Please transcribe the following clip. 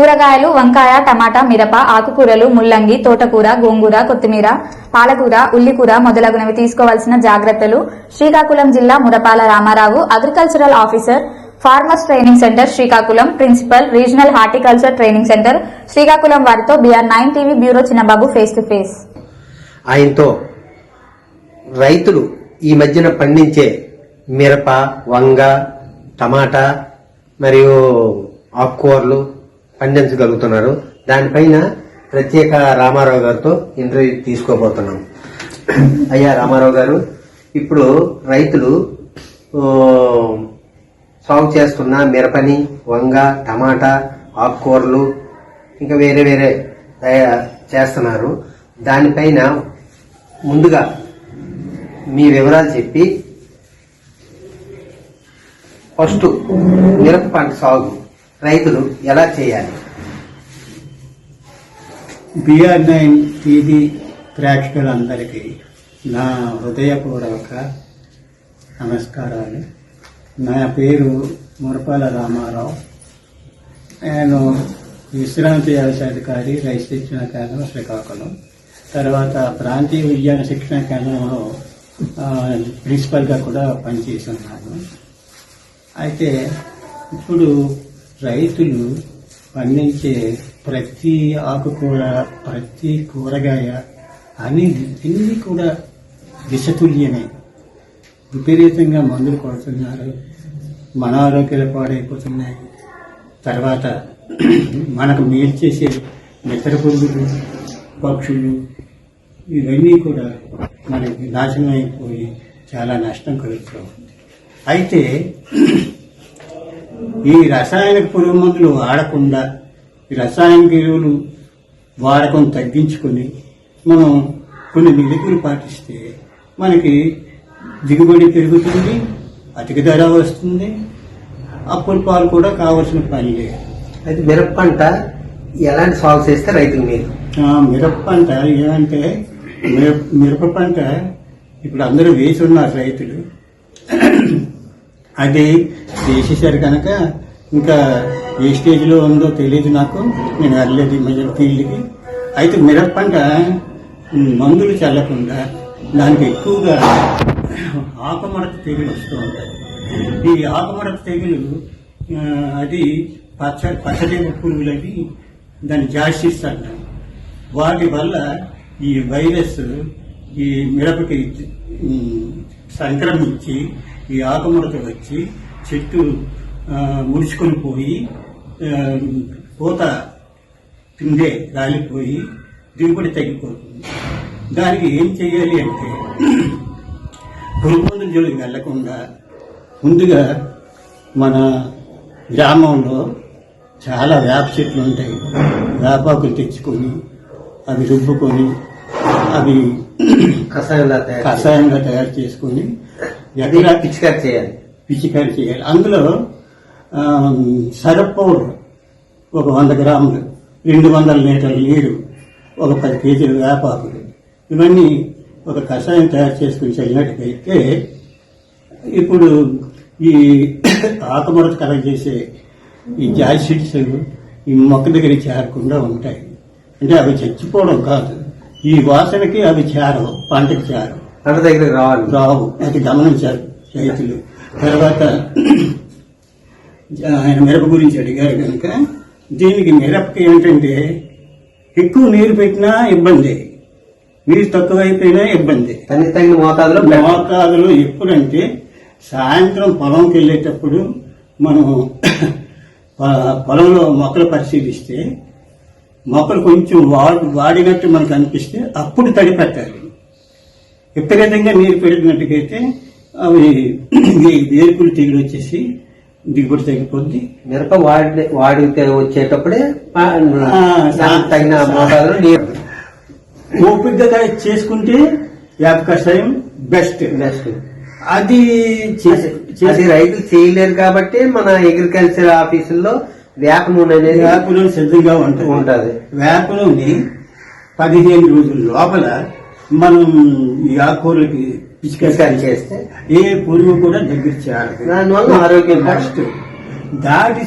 కూరగాయలు వంకాయ టమాటా మిరప ఆకుకూరలు ముల్లంగి తోటకూర గోంగూర కొత్తిమీర పాలకూర ఉల్లికూర మొదలగునవి తీసుకోవాల్సిన జాగ్రత్తలు శ్రీకాకుళం జిల్లా Murapala Ramarao agricultural officer farmers training centre Srikakulam principal regional horticulture training centre Srikakulam వారితో BR nine TV bureau Chinnababu face to face. ఆయనతో రైతులు ఈ మధ్యన పండించే మిరప వంగ టమాటా మరియు ఆకుకూరలు పండించగలుగుతున్నారు. దానిపైన ప్రత్యేక రామారావు గారితో ఇంటర్వ్యూ తీసుకోబోతున్నాం. అయ్యా రామారావు గారు ఇప్పుడు రైతులు సాగు చేస్తున్న మిరపని వంగ టమాటా ఆకుకూరలు ఇంకా వేరే వేరే చేస్తున్నారు. దానిపైన ముందుగా మీ వివరాలు చెప్పి ఫస్ట్ మిరప పంట సాగు. రైతులు ఎలా చేయాలి? బిఆర్ నైన్ టీవీ ప్రేక్షకులందరికీ నా హృదయపూర్వక నమస్కారాలు. నా పేరు మురపాల రామారావు. నేను విశ్రాంతి వ్యవసాయాధికారి రైతు శిక్షణ కేంద్రం శ్రీకాకుళం. తర్వాత ప్రాంతీయ విజ్ఞాన శిక్షణ కేంద్రంలో ప్రిన్సిపల్గా కూడా పనిచేస్తున్నాను. అయితే ఇప్పుడు రైతులు పండించే ప్రతి ఆకుకూర ప్రతి కూరగాయ అన్ని అన్ని కూడా విషతుల్యమే. విపరీతంగా మందులు కొడుతున్నారు. మన ఆరోగ్యాలు పాడైపోతున్నాయి. తర్వాత మనకు మేలు చేసే మిత్ర పురుగులు పక్షులు ఇవన్నీ కూడా మనకి నాశనం అయిపోయి చాలా నష్టం కలుగుతుంది అయితే ఈ రసాయనిక పురుగు మందులు వాడకుండా రసాయనిక ఎరువులు వాడకం తగ్గించుకొని మనం కొన్ని మెలుగులు పాటిస్తే మనకి దిగుబడి పెరుగుతుంది అధిక ధర వస్తుంది అప్పుల పాలు కూడా కావాల్సిన పని లేదు. అయితే మిరప పంట ఎలాంటి సాగు చేస్తే రైతులు మీరు మిరప పంట ఏమంటే మిరప మిరప పంట ఇప్పుడు అందరూ వేసి ఉన్నారు రైతులు. అది చేసేసారు కనుక ఇంకా ఏ స్టేజ్లో ఉందో తెలియదు నాకు. నేను వెళ్ళలేదు ఈ ఫీల్డ్కి. అయితే మిరప పంట మందులు చల్లకుండా దానికి ఎక్కువగా ఆకుమడత తెగులు వస్తూ ఉంటాయి. ఈ ఆకుమడత తెగులు అది పచ్చ పచ్చదేవ పురుగులని దాన్ని జాస్తిస్ అంటాం వాటి వల్ల ఈ వైరస్ ఈ మిరపకి సంక్రమించి ఈ ఆకుముడత వచ్చి చెట్టు ముడుచుకొని పోయి పూత పిండే రాలిపోయి దిగుబడి తగ్గిపోతుంది దానికి ఏం చేయాలి అంటే పురుగు మందుల జోలికి వెళ్ళకుండా ముందుగా మన గ్రామంలో చాలా వేప చెట్లు ఉంటాయి వేపాకులు తెచ్చుకొని అవి రుబ్బుకొని అవి కషాయంలా. కషాయంగా తయారు చేసుకొని ఎక్కడ పిచికారి చేయాలి. పిచికారి చేయాలి. అందులో ఆ, సరప్ పౌడర్ ఒక వంద గ్రాములు రెండు వందల లీటర్ల నీరు ఒక పది కేజీల వేపాకులు. ఇవన్నీ ఒక కషాయం తయారు చేసుకుని చల్లినట్టుగైతే ఇప్పుడు ఈ ఆకుముడత కలగజేసే ఈ జాయిసిడ్స్ ఈ మొక్క దగ్గర చేరకుండా ఉంటాయి. అంటే అవి చచ్చిపోవడం కాదు. ఈ వాసనకి అవి చేరవు పంటకి చేరవు. పంట దగ్గరికి రావాలి. రావు. అది గమనించారు రైతులు తర్వాత ఆయన మిరప గురించి అడిగారు కనుక దీనికి మిరపకి ఏంటంటే ఎక్కువ నీరు పెట్టినా ఇబ్బంది. నీరు తక్కువైపోయినా ఇబ్బంది. తనకి తగిన మోతాదులో. మోతాదులు ఎప్పుడంటే సాయంత్రం పొలంకి వెళ్ళేటప్పుడు మనం పొలంలో మొక్కలు పరిశీలిస్తే మొక్కలు కొంచెం వాడి వాడినట్టు మనకు అనిపిస్తే అప్పుడు తడి పెట్టాలి. విపరీతంగా నీరు పెరిగినట్టుగైతే అవి వేరుకులు తెగులు వచ్చేసి దిగుబడి తగ్గిపోద్ది. మిరప వాడి వాడితే వచ్చేటప్పుడే తగిన మోతాదులో నీరు ఓపికగా చేసుకుంటే వేప కషాయం బెస్ట్. నెక్స్ట్ అది చేసి అది రైతులు చేయలేరు కాబట్టి మన అగ్రికల్చర్ ఆఫీసుల్లో వేప నూనె అనేది వేపలో సిద్ధంగా ఉంటుంది. ఉంటది. వేపలోని పదిహేను రోజుల లోపల మనం ఈ ఆకుకూరలకి పిచికారి చేస్తే ఏ పురుగు కూడా దగ్గర చేరదు. దానివల్ల ఆరోగ్యం ఫస్ట్ దాటి